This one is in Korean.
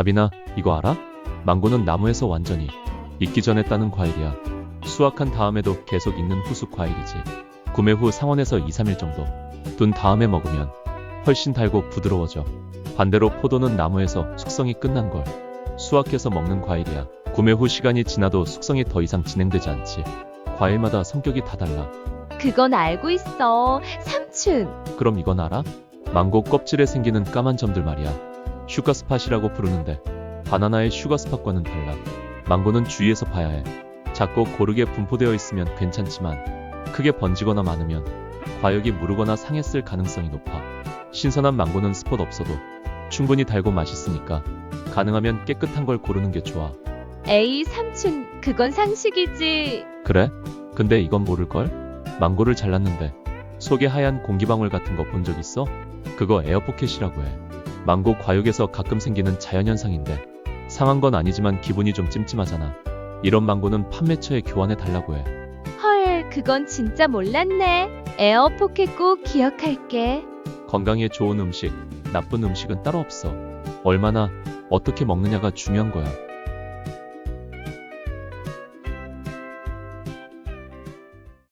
다빈아, 이거 알아? 망고는 나무에서 완전히 익기 전에 따는 과일이야. 수확한 다음에도 계속 익는 후숙 과일이지. 구매 후 상온에서 2, 3일 정도 둔 다음에 먹으면 훨씬 달고 부드러워져. 반대로 포도는 나무에서 숙성이 끝난 걸 수확해서 먹는 과일이야. 구매 후 시간이 지나도 숙성이 더 이상 진행되지 않지. 과일마다 성격이 다 달라. 그건 알고 있어. 삼촌. 그럼 이건 알아? 망고 껍질에 생기는 까만 점들 말이야. 슈가스팟이라고 부르는데 바나나의 슈가스팟과는 달라. 망고는 주의해서 봐야 해. 작고 고르게 분포되어 있으면 괜찮지만 크게 번지거나 많으면 과육이 무르거나 상했을 가능성이 높아. 신선한 망고는 스폿 없어도 충분히 달고 맛있으니까 가능하면 깨끗한 걸 고르는 게 좋아. 에이, 삼촌. 그건 상식이지. 그래? 근데 이건 모를걸? 망고를 잘랐는데 속에 하얀 공기방울 같은 거 본 적 있어? 그거 에어포켓이라고 해. 망고 과육에서 가끔 생기는 자연현상인데 상한 건 아니지만 기분이 좀 찜찜하잖아. 이런 망고는 판매처에 교환해 달라고 해. 헐, 그건 진짜 몰랐네. 에어포켓 꼭 기억할게. 건강에 좋은 음식, 나쁜 음식은 따로 없어. 얼마나, 어떻게 먹느냐가 중요한 거야.